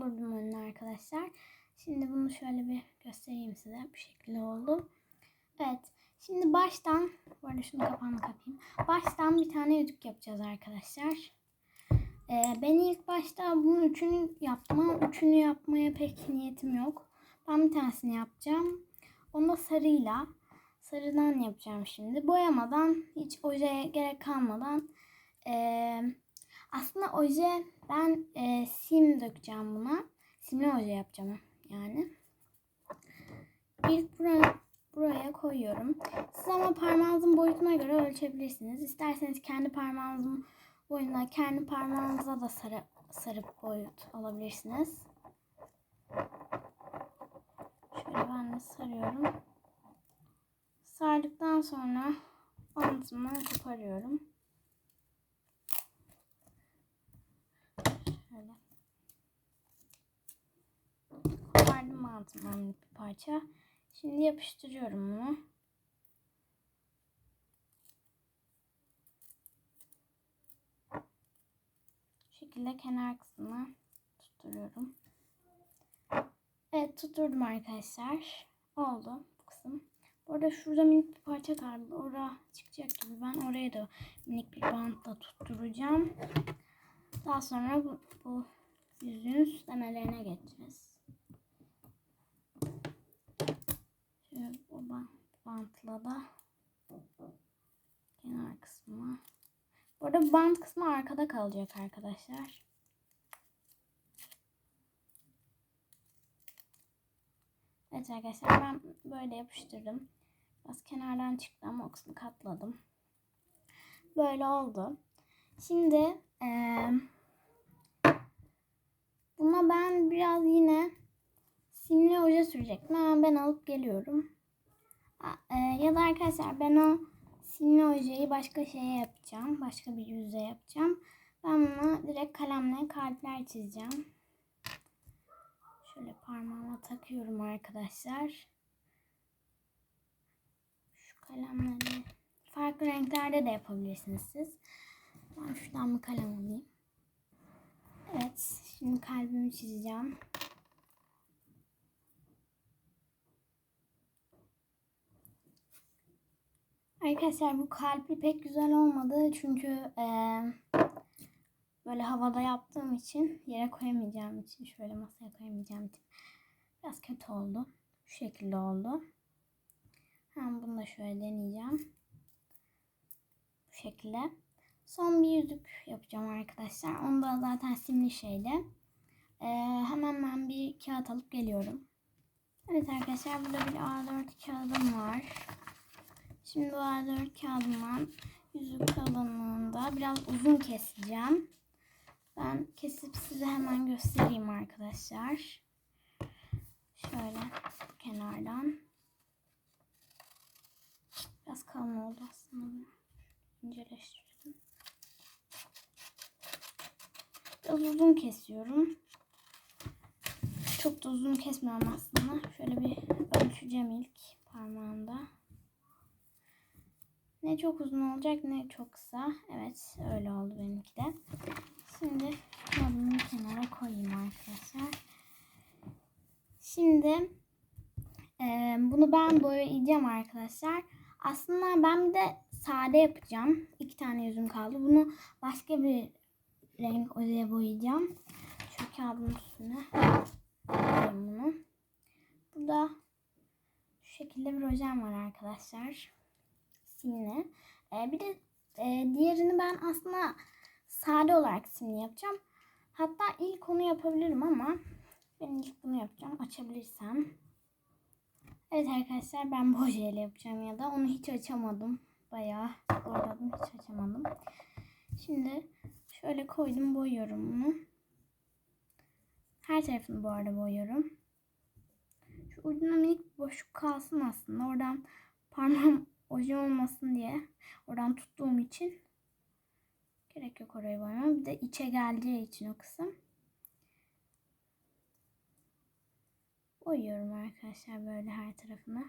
doldurdum önüne arkadaşlar. Şimdi bunu şöyle bir göstereyim size. Bu şekilde oldu. Evet. Şimdi baştan, bu arada şunu kapağını kapayım. Baştan bir tane yüzük yapacağız arkadaşlar. Ee, ben ilk başta bunun üçünü yaptım ama üçünü yapmaya pek niyetim yok. Ben bir tanesini yapacağım. Onu da sarıyla. Sarıdan yapacağım şimdi. Boyamadan, hiç ojeye gerek kalmadan. Ee, aslında oje ben e, sim dökeceğim buna. Simli oje yapacağım yani. İlk buraya, buraya koyuyorum. Siz ama parmağınızın boyutuna göre ölçebilirsiniz. İsterseniz kendi parmağınızın boyuna, kendi parmağınıza da sarı, sarıp boyut alabilirsiniz. Şöyle ben de sarıyorum. Sardıktan sonra bantımdan koparıyorum. Şöyle. Kopardım bantımdan bir parça. Şimdi yapıştırıyorum bunu. Bu şekilde kenar kısmına tutturuyorum. Evet tutturdum arkadaşlar. Oldu bu kısım. Bu arada şurada minik bir parça kaldı. Orada çıkacak gibi. Ben oraya da minik bir bantla tutturacağım. Daha sonra bu, bu yüzüğün süslemelerine geçeceğiz. Şöyle bu bantla da kenar kısmına. Bu arada bant kısmı arkada kalacak arkadaşlar. Evet arkadaşlar ben böyle yapıştırdım. Biraz kenardan çıktı ama o kısmı katladım. Böyle oldu. Şimdi ee, buna ben biraz yine simli oje sürecektim. Hemen ben alıp geliyorum. E, ya da arkadaşlar ben o simli ojeyi başka şeye yapacağım. Başka bir yüze yapacağım. Ben buna direkt kalemle kalpler çizeceğim. Şöyle parmağıma takıyorum arkadaşlar. Şu kalemleri farklı renklerde de yapabilirsiniz siz. Ben şuradan bir kalem alayım. Evet, şimdi kalbimi çizeceğim. Arkadaşlar bu kalbi pek güzel olmadı çünkü ee, böyle havada yaptığım için yere koyamayacağım için şöyle masaya koyamayacağım için biraz kötü oldu. Şu şekilde oldu. Hem bunu da şöyle deneyeceğim. Bu şekilde. Son bir yüzük yapacağım arkadaşlar. Onu da zaten simli şeyde. Ee, hemen ben bir kağıt alıp geliyorum. Evet arkadaşlar burada bir A4 kağıdım var. Şimdi bu A4 kağıdımdan yüzük kalınlığında biraz uzun keseceğim. Ben kesip size hemen göstereyim arkadaşlar. Şöyle kenardan. Biraz kalın oldu aslında. İnceleştirelim. Biraz uzun kesiyorum. Çok da uzun kesmiyorum aslında. Şöyle bir ölçeceğim ilk parmağımda. Ne çok uzun olacak ne çok kısa. Evet öyle oldu benimki de. Şimdi bunu kenara koyayım arkadaşlar. Şimdi e, bunu ben boyayacağım arkadaşlar. Aslında ben bir de sade yapacağım. İki tane yüzüm kaldı. Bunu başka bir renk oraya boyayacağım. Şu kağıdın üstüne bunu. Burada şu şekilde bir ojem var arkadaşlar. Simli. Ee, bir de e, diğerini ben aslında sade olarak simli yapacağım. Hatta ilk onu yapabilirim ama ben ilk bunu yapacağım. Açabilirsem. Evet arkadaşlar ben bu ojeyle yapacağım ya da onu hiç açamadım. Bayağı zorladım hiç açamadım. Şimdi şöyle koydum boyuyorum bunu. Her tarafını bu arada boyuyorum. Şu ucuna minik boşluk kalsın aslında. Oradan parmağım oje olmasın diye oradan tuttuğum için gerek yok orayı boyamam. Bir de içe geldiği için o kısım. Boyuyorum arkadaşlar böyle her tarafına.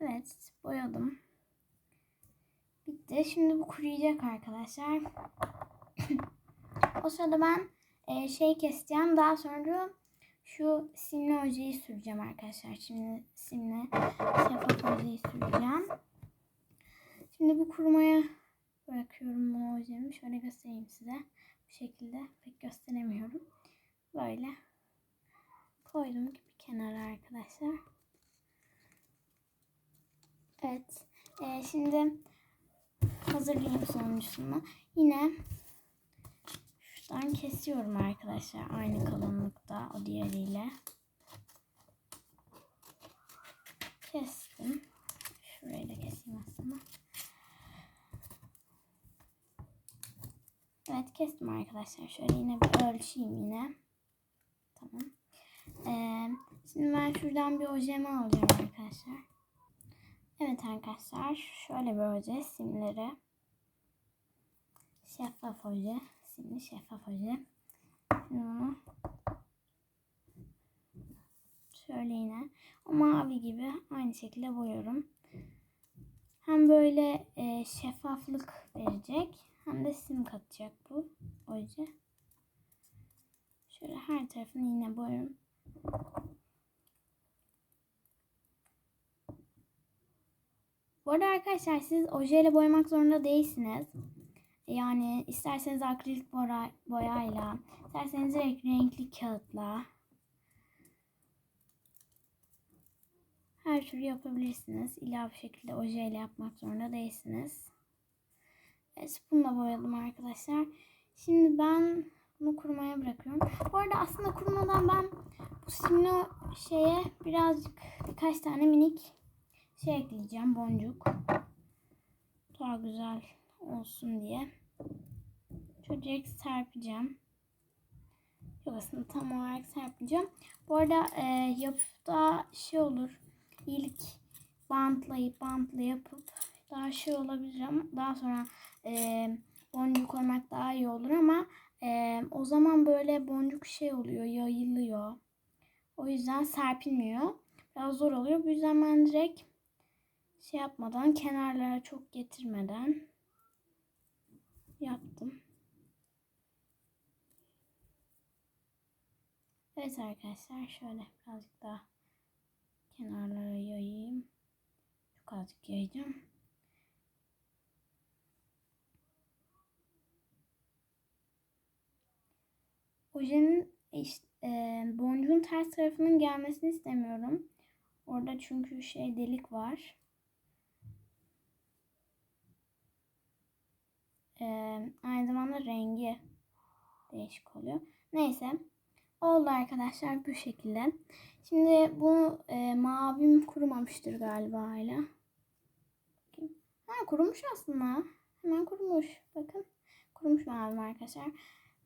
Evet boyadım. Bitti. Şimdi bu kuruyacak arkadaşlar. o sırada ben e, şey keseceğim. Daha sonra şu simli ojeyi süreceğim arkadaşlar. Şimdi simli şeffaf ojeyi süreceğim. Şimdi bu kurumaya bırakıyorum bu ojemi. Şöyle göstereyim size. Bu şekilde pek gösteremiyorum. Böyle koydum bir kenara arkadaşlar. Evet. Ee, şimdi hazırlayayım sonuncusunu. Yine şuradan kesiyorum arkadaşlar. Aynı kalınlıkta o diğeriyle. Kestim. Şurayı da keseyim aslında. Evet kestim arkadaşlar. Şöyle yine bir ölçeyim yine. Tamam. Ee, şimdi ben şuradan bir ojemi alacağım arkadaşlar. Evet arkadaşlar şöyle oje simleri. Şeffaf oje. Simli şeffaf oje. Bunu şöyle yine o mavi gibi aynı şekilde boyuyorum. Hem böyle e, şeffaflık verecek hem de sim katacak bu oje. Şöyle her tarafını yine boyuyorum. Bu arada arkadaşlar siz ojeyle boyamak zorunda değilsiniz. Yani isterseniz akrilik boya, boyayla, isterseniz renk, renkli kağıtla her türlü yapabilirsiniz. İlla bir şekilde ojeyle yapmak zorunda değilsiniz. Evet bunu da boyadım arkadaşlar. Şimdi ben bunu kurumaya bırakıyorum. Bu arada aslında kurumadan ben bu simli şeye birazcık birkaç tane minik şey ekleyeceğim boncuk. Daha güzel olsun diye. Şöyle serpeceğim. Yok tam olarak serpeceğim. Bu arada e, yapıda şey olur. İlk bantlayıp bantla yapıp daha şey olabilir ama daha sonra e, boncuk koymak daha iyi olur ama e, o zaman böyle boncuk şey oluyor yayılıyor. O yüzden serpilmiyor. Biraz zor oluyor. Bu yüzden ben direkt şey yapmadan kenarlara çok getirmeden yaptım. Evet arkadaşlar şöyle birazcık daha kenarlara yayayım. Çok azıcık yayacağım. Ojenin işte, boncuğun ters tarafının gelmesini istemiyorum. Orada çünkü şey delik var. Ee, aynı zamanda rengi değişik oluyor. Neyse. Oldu arkadaşlar bu şekilde. Şimdi bu e, mavim kurumamıştır galiba hala. Ha kurumuş aslında. Hemen kurumuş. Bakın. Kurumuş mavim arkadaşlar.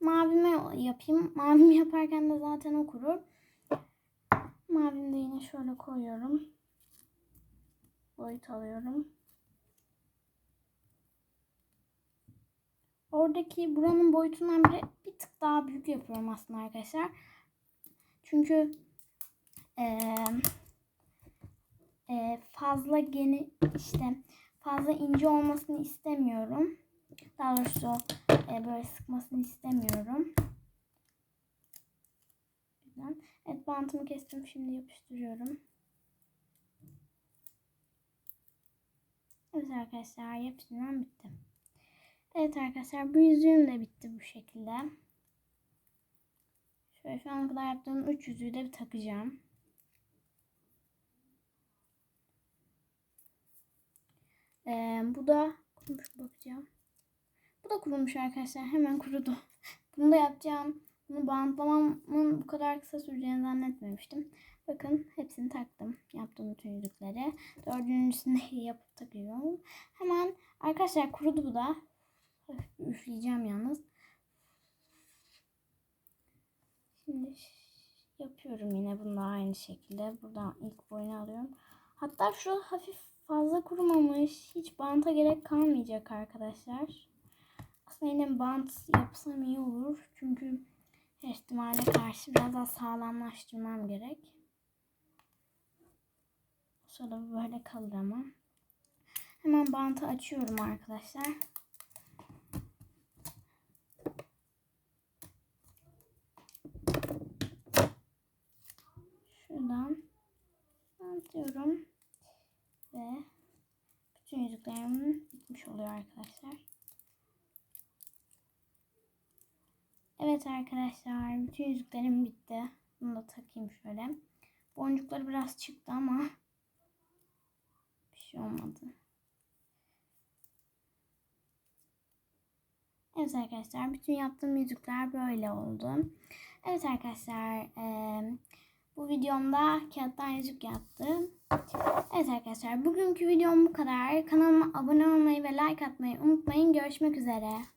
Mavime yapayım. Mavim yaparken de zaten o kurur. Mavimi de yine şöyle koyuyorum. Boyut alıyorum. Oradaki buranın boyutundan bir, bir tık daha büyük yapıyorum aslında arkadaşlar. Çünkü e, e, fazla geni işte fazla ince olmasını istemiyorum. Daha doğrusu e, böyle sıkmasını istemiyorum. Evet bantımı kestim. Şimdi yapıştırıyorum. Evet arkadaşlar yapıştırmam bitti. Evet arkadaşlar bu yüzüğüm de bitti bu şekilde. Şöyle şu ana kadar yaptığım 3 yüzüğü de bir takacağım. Ee, bu da kurumuş bakacağım. Bu da kurumuş arkadaşlar. Hemen kurudu. Bunu da yapacağım. Bunu bantlamamın bu kadar kısa süreceğini zannetmemiştim. Bakın hepsini taktım. Yaptığım bütün yüzükleri. Dördüncüsünü yapıp takıyorum. Hemen arkadaşlar kurudu bu da. Üfleyeceğim yalnız. Şimdi yapıyorum yine bunu da aynı şekilde. Buradan ilk boyunu alıyorum. Hatta şu hafif fazla kurumamış. Hiç banta gerek kalmayacak arkadaşlar. Aslında yine bant yapsam iyi olur. Çünkü ihtimale karşı biraz daha sağlamlaştırmam gerek. Sonra böyle kalır ama. Hemen bantı açıyorum arkadaşlar. Başlıyorum. Ve bütün yüzüklerim bitmiş oluyor arkadaşlar. Evet arkadaşlar bütün yüzüklerim bitti. Bunu da takayım şöyle. Boncukları biraz çıktı ama bir şey olmadı. Evet arkadaşlar bütün yaptığım yüzükler böyle oldu. Evet arkadaşlar eee, bu videomda kağıttan yüzük yaptım. Evet arkadaşlar bugünkü videom bu kadar. Kanalıma abone olmayı ve like atmayı unutmayın. Görüşmek üzere.